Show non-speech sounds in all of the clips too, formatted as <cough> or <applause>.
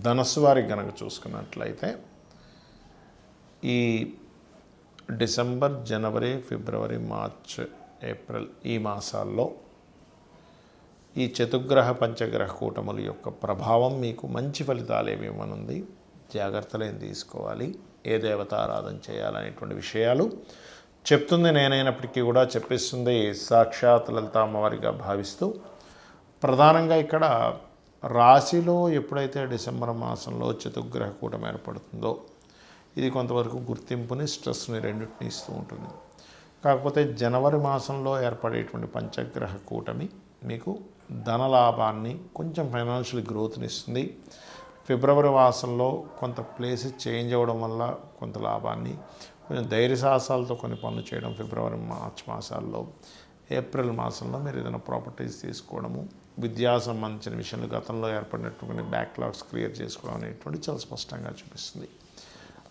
ధనస్సు వారికి కనుక చూసుకున్నట్లయితే ఈ డిసెంబర్ జనవరి ఫిబ్రవరి మార్చ్ ఏప్రిల్ ఈ మాసాల్లో ఈ చతుగ్రహ పంచగ్రహ కూటముల యొక్క ప్రభావం మీకు మంచి ఫలితాలు ఏమి ఇవ్వనుంది. జాగ్రత్తలు ఏం తీసుకోవాలి. ఏ దేవత ఆరాధన చేయాలనేటువంటి విషయాలు చెప్తుంది. నేనైనప్పటికీ కూడా చెప్పిస్తుంది. సాక్షాత్ లలిత అమ్మవారిగా భావిస్తూ ప్రధానంగా ఇక్కడ రాశిలో ఎప్పుడైతే డిసెంబర్ మాసంలో చతుగ్రహ కూటమి ఏర్పడుతుందో ఇది కొంతవరకు గుర్తింపుని స్ట్రెస్ని రెండింటిని ఇస్తూ ఉంటుంది. కాకపోతే జనవరి మాసంలో ఏర్పడేటువంటి పంచగ్రహ కూటమి మీకు ధన లాభాన్ని కొంచెం ఫైనాన్షియల్ గ్రోత్ని ఇస్తుంది. ఫిబ్రవరి మాసంలో కొంత ప్లేస్ చేంజ్ అవ్వడం వల్ల కొంత లాభాన్ని కొంచెం ధైర్య సాహసాలతో కొన్ని పనులు చేయడం ఫిబ్రవరి మార్చ్ మాసాల్లో ఏప్రిల్ మాసంలో మీరు ఏదైనా ప్రాపర్టీస్ తీసుకోవడము విద్యా సంబంధించిన విషయంలో గతంలో ఏర్పడినటువంటి బ్యాక్లాగ్స్ క్లియర్ చేసుకోవడం అనేటువంటి చాలా స్పష్టంగా చూపిస్తుంది.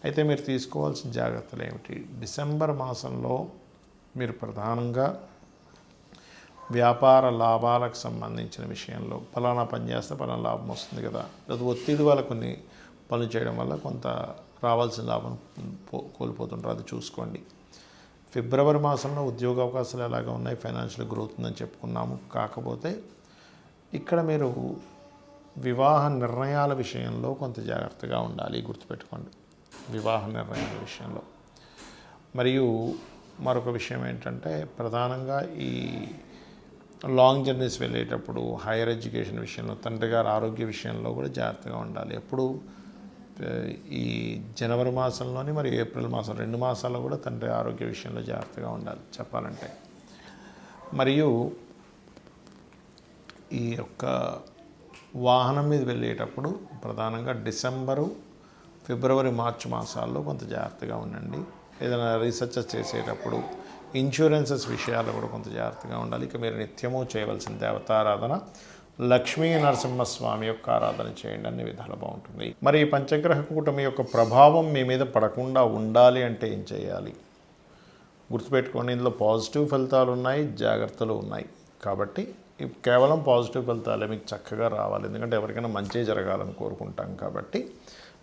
అయితే మీరు తీసుకోవాల్సిన జాగ్రత్తలు ఏమిటి? డిసెంబర్ మాసంలో మీరు ప్రధానంగా వ్యాపార లాభాలకు సంబంధించిన విషయంలో ఫలానా పని చేస్తే ఫలానా లాభం వస్తుంది కదా. లేదా ఒత్తిడి వల్ల కొన్ని పనులు చేయడం వల్ల కొంత రావాల్సిన లాభం పో- కోల్పోతుంటారు. అది చూసుకోండి. ఫిబ్రవరి మాసంలో ఉద్యోగ అవకాశాలు ఎలాగ ఉన్నాయి? ఫైనాన్షియల్ గ్రోత్ ఉందని చెప్పుకున్నాము. కాకపోతే ఇక్కడ మీరు వివాహ నిర్ణయాల విషయంలో కొంత జాగ్రత్తగా ఉండాలి గుర్తుపెట్టుకోండి. వివాహ నిర్ణయాల విషయంలో. మరియు మరొక విషయం ఏంటంటే ప్రధానంగా ఈ లాంగ్ జర్నీస్ వెళ్ళేటప్పుడు హైయర్ ఎడ్యుకేషన్ విషయంలో తండ్రి గారి ఆరోగ్య విషయంలో కూడా జాగ్రత్తగా ఉండాలి. ఎప్పుడు ఈ జనవరి మాసంలోని మరియు ఏప్రిల్ మాసం రెండు మాసాల్లో కూడా తండ్రి ఆరోగ్య విషయంలో జాగ్రత్తగా ఉండాలి చెప్పాలంటే. మరియు ఈ యొక్క వాహనం మీద వెళ్ళేటప్పుడు ప్రధానంగా డిసెంబరు ఫిబ్రవరి మార్చి మాసాల్లో కొంత జాగ్రత్తగా ఉండండి. ఏదైనా రీసెర్చ్ చేసేటప్పుడు ఇన్సూరెన్సెస్ విషయాల్లో కూడా కొంత జాగ్రత్తగా ఉండాలి. ఇక మీరు నిత్యము చేయవలసిన దేవతారాధన లక్ష్మీ నరసింహస్వామి యొక్క ఆరాధన చేయండి. అన్ని విధాలు బాగుంటుంది. మరి ఈ పంచగ్రహ కూటమి యొక్క ప్రభావం మీ మీద పడకుండా ఉండాలి అంటే ఏం చేయాలి? గుర్తుపెట్టుకోండి ఇందులో పాజిటివ్ ఫలితాలు ఉన్నాయి జాగ్రత్తలు ఉన్నాయి. కాబట్టి కేవలం పాజిటివ్ ఫలితాలే మీకు చక్కగా రావాలి. ఎందుకంటే ఎవరికైనా మంచి జరగాలని కోరుకుంటాం కాబట్టి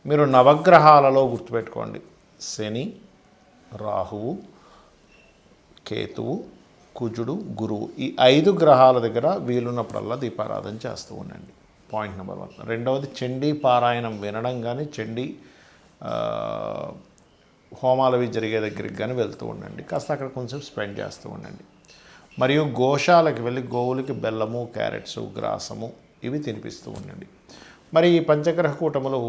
మీరు నవగ్రహాలలో గుర్తుపెట్టుకోండి. శని రాహువు కేతువు కుజుడు గురువు ఈ ఐదు గ్రహాల దగ్గర వీలున్నప్పుడల్లా దీపారాధన చేస్తూ ఉండండి. Point number one. రెండవది చండీ పారాయణం వినడం కానీ చండీ హోమాలవి హోమాలు అవి జరిగే దగ్గరికి కానీ వెళ్తూ ఉండండి. కాస్త అక్కడ కొంచెం స్పెండ్ చేస్తూ ఉండండి. మరియు గోశాలకు వెళ్ళి గోవులకి బెల్లము క్యారెట్స్ గ్రాసము ఇవి తినిపిస్తూ ఉండండి. మరి ఈ పంచగ్రహ కూటములు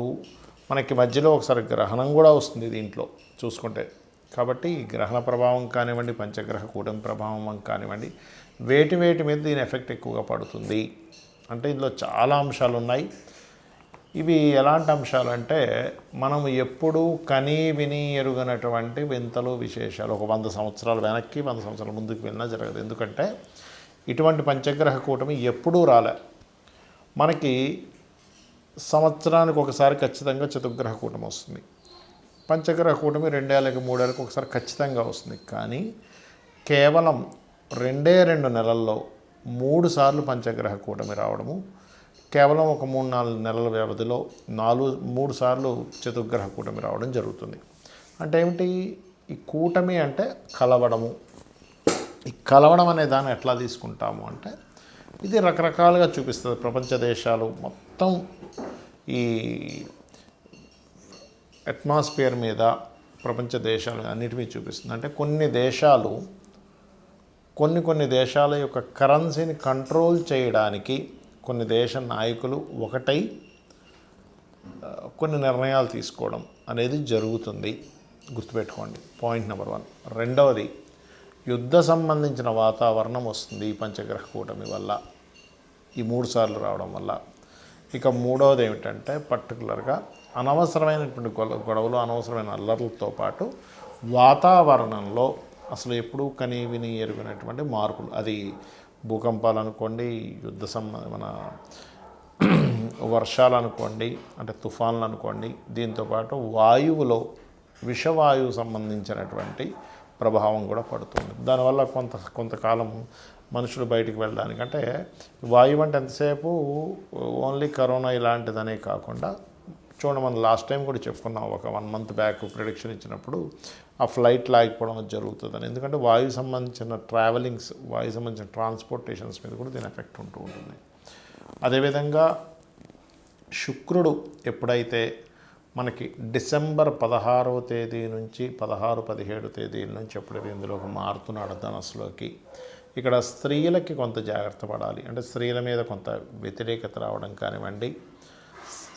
మనకి మధ్యలో ఒకసారి గ్రహణం కూడా వస్తుంది దీంట్లో చూసుకుంటే. కాబట్టి ఈ గ్రహణ ప్రభావం కానివ్వండి పంచగ్రహ కూటమి ప్రభావం కానివ్వండి వేటి వేటి మీద దీని ఎఫెక్ట్ ఎక్కువగా పడుతుంది. అంటే ఇందులో చాలా అంశాలు ఉన్నాయి. ఇవి ఎలాంటి అంశాలంటే మనం ఎప్పుడూ కనీ విని ఎరుగనటువంటి వింతలు విశేషాలు ఒక వంద సంవత్సరాలు వెనక్కి వంద సంవత్సరాల ముందుకు వెళ్ళినా జరగదు. ఎందుకంటే ఇటువంటి పంచగ్రహ కూటమి ఎప్పుడూ రాలే. మనకి సంవత్సరానికి ఒకసారి ఖచ్చితంగా చతుర్గ్రహ కూటమి వస్తుంది. పంచగ్రహ కూటమి రెండేళ్ళకి మూడేళ్ళకి ఒకసారి ఖచ్చితంగా వస్తుంది. కానీ కేవలం రెండే రెండు నెలల్లో మూడు సార్లు పంచగ్రహ కూటమి రావడము కేవలం ఒక మూడు నాలుగు నెలల వ్యవధిలో నాలుగు మూడు సార్లు చతుర్గ్రహ కూటమి రావడం జరుగుతుంది. అంటే ఏమిటి? ఈ కూటమి అంటే కలవడము. ఈ కలవడం అనే దాన్ని ఎట్లా తీసుకుంటాము అంటే ఇది రకరకాలుగా చూపిస్తుంది ప్రపంచ దేశాలు మొత్తం. ఈ అట్మాస్ఫియర్ మీద ప్రపంచ దేశాలు అన్నిటిమీ చూపిస్తుంది. అంటే కొన్ని దేశాలు కొన్ని కొన్ని దేశాల యొక్క కరెన్సీని కంట్రోల్ చేయడానికి కొన్ని దేశ నాయకులు ఒకటై కొన్ని నిర్ణయాలు తీసుకోవడం అనేది జరుగుతుంది. గుర్తుపెట్టుకోండి పాయింట్ నెంబర్ వన్. రెండవది యుద్ధ సంబంధించిన వాతావరణం వస్తుంది ఈ పంచగ్రహ కూటమి వల్ల ఈ మూడు సార్లు రావడం వల్ల. ఇక మూడవది ఏమిటంటే పర్టికులర్గా అనవసరమైనటువంటి గొడవలు అనవసరమైన అల్లర్లతో పాటు వాతావరణంలో అసలు ఎప్పుడూ కని విని మార్పులు అది భూకంపాలు అనుకోండి యుద్ధ సంబంధ మన <clears throat> వర్షాలు అనుకోండి అంటే తుఫాన్లు అనుకోండి దీంతోపాటు వాయువులో విషవాయువు సంబంధించినటువంటి ప్రభావం కూడా పడుతుంది. దానివల్ల కొంత కొంతకాలం మనుషులు బయటికి వెళ్ళడానికి అంటే వాయువు అంటే ఎంతసేపు? ఓన్లీ కరోనా ఇలాంటిదనే కాకుండా చూడండి మనం లాస్ట్ టైం కూడా చెప్పుకున్నాం ఒక వన్ మంత్ బ్యాక్ ప్రిడిక్షన్ ఇచ్చినప్పుడు ఆ ఫ్లైట్ లాగిపోవడం జరుగుతుందని. ఎందుకంటే వాయు సంబంధించిన ట్రావెలింగ్స్ వాయు సంబంధించిన ట్రాన్స్పోర్టేషన్స్ మీద కూడా దీని ఎఫెక్ట్ ఉంటూ ఉంటుంది. అదేవిధంగా శుక్రుడు ఎప్పుడైతే మనకి డిసెంబర్ పదహారవ తేదీ నుంచి పదహారు పదిహేడు తేదీల నుంచి ఎప్పుడైతే ఇందులోకి మారుతున్నాడు ధనస్సులోకి ఇక్కడ స్త్రీలకి కొంత జాగ్రత్త పడాలి. అంటే స్త్రీల మీద కొంత వ్యతిరేకత రావడం కానివ్వండి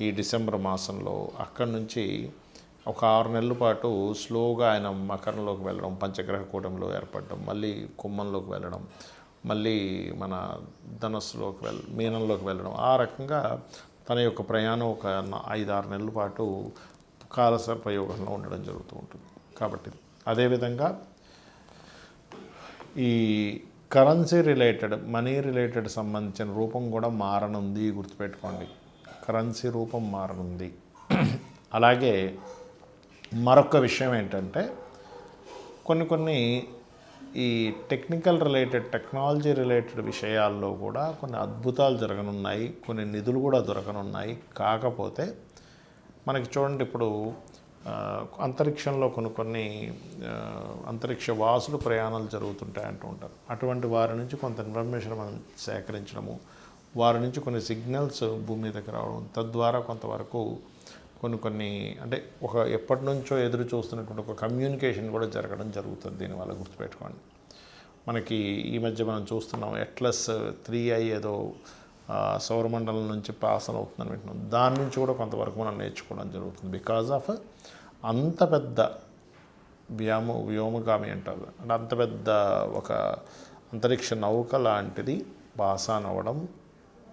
ఈ డిసెంబర్ మాసంలో అక్కడి నుంచి ఒక ఆరు నెలల పాటు స్లోగా ఆయన మకరంలోకి వెళ్ళడం పంచగ్రహ కూటమిలో ఏర్పడడం మళ్ళీ కుమ్మంలోకి వెళ్ళడం మళ్ళీ మన ధనస్సులోకి వెళ్ళ మీనంలోకి వెళ్ళడం ఆ రకంగా తన యొక్క ప్రయాణం ఒక ఐదు ఆరు నెలల పాటు కాలసర్పయోగంలో ఉండడం జరుగుతూ ఉంటుంది. కాబట్టి అదేవిధంగా ఈ కరెన్సీ రిలేటెడ్ మనీ రిలేటెడ్ సంబంధించిన రూపం కూడా మారనుంది గుర్తుపెట్టుకోండి. కరెన్సీ రూపం మారనుంది. అలాగే మరొక విషయం ఏంటంటే కొన్ని కొన్ని ఈ టెక్నికల్ రిలేటెడ్ టెక్నాలజీ రిలేటెడ్ విషయాల్లో కూడా కొన్ని అద్భుతాలు జరగనున్నాయి కొన్ని నిధులు కూడా దొరకనున్నాయి. కాకపోతే మనకి చూడండి ఇప్పుడు అంతరిక్షంలో కొన్ని కొన్ని అంతరిక్ష వాసులు ప్రయాణాలు జరుగుతుంటాయి అంటూ ఉంటారు. అటువంటి వారి నుంచి కొంత ఇన్ఫర్మేషన్ మనం సేకరించడము వారి నుంచి కొన్ని సిగ్నల్స్ భూమి మీదకి రావడం తద్వారా కొంతవరకు కొన్ని కొన్ని అంటే ఒక ఎప్పటి నుంచో ఎదురు చూస్తున్నటువంటి ఒక కమ్యూనికేషన్ కూడా జరగడం జరుగుతుంది దీనివల్ల గుర్తుపెట్టుకోండి. మనకి ఈ మధ్య మనం చూస్తున్నాం ఎట్లస్ త్రీ ఐ ఏదో సౌరమండలం నుంచి పాస్ అవుతుందని వింటున్నాం. దాని నుంచి కూడా కొంతవరకు మనం నేర్చుకోవడం జరుగుతుంది. బికాజ్ ఆఫ్ అంత పెద్ద వ్యామ వ్యోమగామి అంటారు. అంటే అంత పెద్ద ఒక అంతరిక్ష నౌక లాంటిది పాసాన్ అవ్వడం